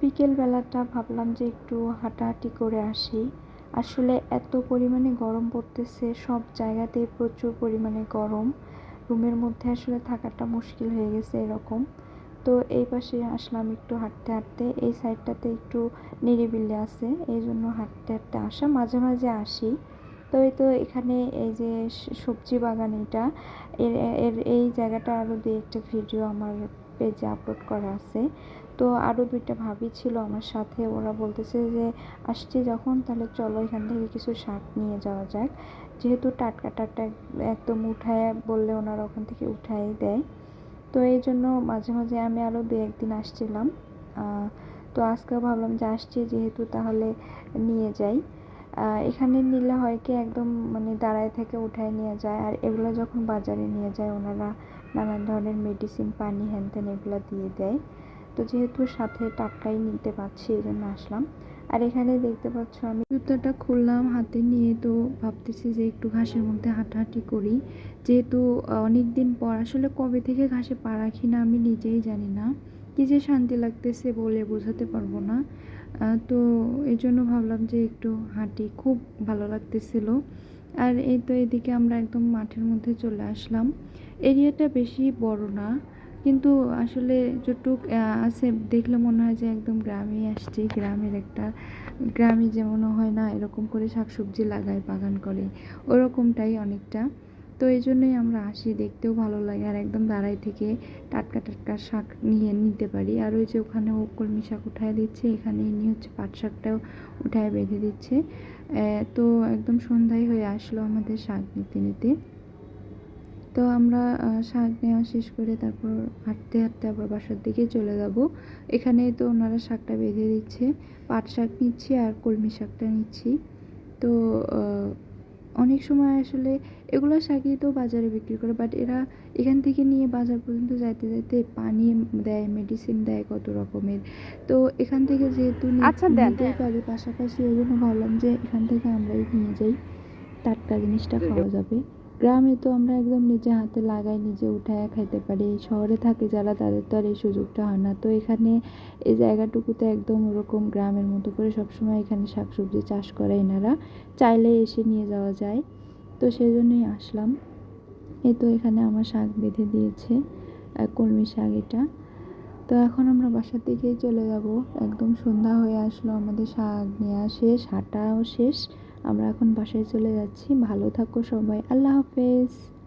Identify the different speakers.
Speaker 1: বিকেলবেলাটা ভাবলাম যে একটু হাঁটাহাঁটি করে আসি। আসলে এত পরিমাণে গরম পড়তেছে, সব জায়গাতেই প্রচুর পরিমাণে গরম। রুমের মধ্যে আসলে থাকাটা মুশকিল হয়ে গেছে এরকম। তো এই পাশে আসলাম একটু হাঁটতে হাঁটতে, এই সাইডটাতে একটু নিরিবিলি আছে, এই জন্য হাঁটতে হাঁটতে আসা, মাঝে মাঝে আসি। তো এই তো এখানে এই যে সবজি বাগান এটা এর, এই জায়গাটা আরও দুই একটা ভিডিও আমার পেজে আপলোড করা আছে। তো আরও দুইটা ভাবি ছিল আমার সাথে। ওরা বলতেছে যে, আসছি যখন, তাহলে চলো এখান থেকে কিছু শাক নিয়ে যাওয়া যাক। যেহেতু টাটকা টাটকা একদম উঠায় বললে ওনারা ওখান থেকে উঠাই দেয়। তো এই জন্য মাঝে মাঝে আমি আরও দু একদিন আসছিলাম। তো আজকেও ভাবলাম যে আসছি, যেহেতু তাহলে নিয়ে যাই। এখানে নিলে হয় কি একদম মানে দাঁড়ায় থেকে উঠায় নিয়ে যায়। আর এগুলো যখন বাজারে নিয়ে যায়, ওনারা নানান ধরনের মেডিসিন পানি হ্যান ত্যান এগুলো দিয়ে দেয়। তো যেহেতু সাথে টাটকাই নিতে পারছি এই জন্য আসলাম। আর এখানে দেখতে পাচ্ছ আমি জুতাটা খুললাম হাতে নিয়ে, তো ভাবতেছি যে একটু ঘাসের মধ্যে হাঁটাহাঁটি করি। যেহেতু অনেক দিন পর, আসলে কবে থেকে ঘাসে পা রাখি না আমি নিজেই জানি না। কি যে শান্তি লাগতেছে বলে বোঝাতে পারব না। তো এই জন্য ভাবলাম যে একটু হাঁটি, খুব ভালো লাগতেছিল। আর এই তো এদিকে আমরা একদম মাঠের মধ্যে চলে আসলাম। এরিয়াটা বেশি বড় না, কিন্তু আসলে যতটুক আছে দেখলে মনে হয় যে একদম গ্রামেই আসছি, গ্রামের একটা, গ্রামে যেমন হয় না, এরকম করে শাকসবজি লাগায় বাগান করে, ওরকমটাই অনেকটা। তো এই জন্যই আমরা আসি, দেখতেও ভালো লাগে। আর একদম দাঁড়াই থেকে টাটকা টাটকা শাক নিয়ে নিতে পারি। আর ওই যে ওখানে ও কলমি শাক উঠায় দিচ্ছে, এখানে ইনি হচ্ছে পাট শাকটাও উঠায় বেঁধে দিচ্ছে। তো একদম সন্ধ্যায় হয়ে আসলো আমাদের শাক নিতে নিতে। তো আমরা শাক নেওয়া শেষ করে তারপর হাঁটতে হাঁটতে আবার বাসার দিকে চলে যাব। এখানে তো ওনারা শাকটা বেঁধে দিচ্ছে। পাট শাক নিচ্ছি আর কলমি শাকটা নিচ্ছি। তো অনেক সময় আসলে এগুলো শাকই তো বাজারে বিক্রি করে বাট এরা এখান থেকে নিয়ে বাজার পর্যন্ত যাইতে যাইতে পানি দেয় মেডিসিন দেয় কত রকমের। তো এখান থেকে যেহেতু নি-
Speaker 2: আচ্ছা,
Speaker 1: নিতেই পারি পাশাপাশি ওই জন্য ভাবলাম যে এখান থেকে আমরাই নিয়ে যাই টাটকা জিনিসটা খাওয়া যাবে। গ্রামে তো আমরা একদম নিজে হাতে লাগাই, নিজে উঠায় খাইতে পারি। শহরে থাকে যারা, তাদের তো আর এই সুযোগটা হয় না। তো এখানে এই জায়গাটুকুতে একদম ওরকম গ্রামের মতো করে সবসময় এখানে শাকসবজি চাষ করে এনারা। চাইলে এসে নিয়ে যাওয়া যায়। তো সেই জন্যই আসলাম। এই তো এখানে আমার শাক বেঁধে দিয়েছে কলমি শাক এটা। তো এখন আমরা বাসার দিকেই চলে যাব। একদম সন্ধ্যা হয়ে আসলো, আমাদের শাক নেওয়া শেষ, হাঁটাও শেষ। আমরা এখন বাসায় চলে যাচ্ছি। ভালো থাকো সবাই। আল্লাহ হাফেজ।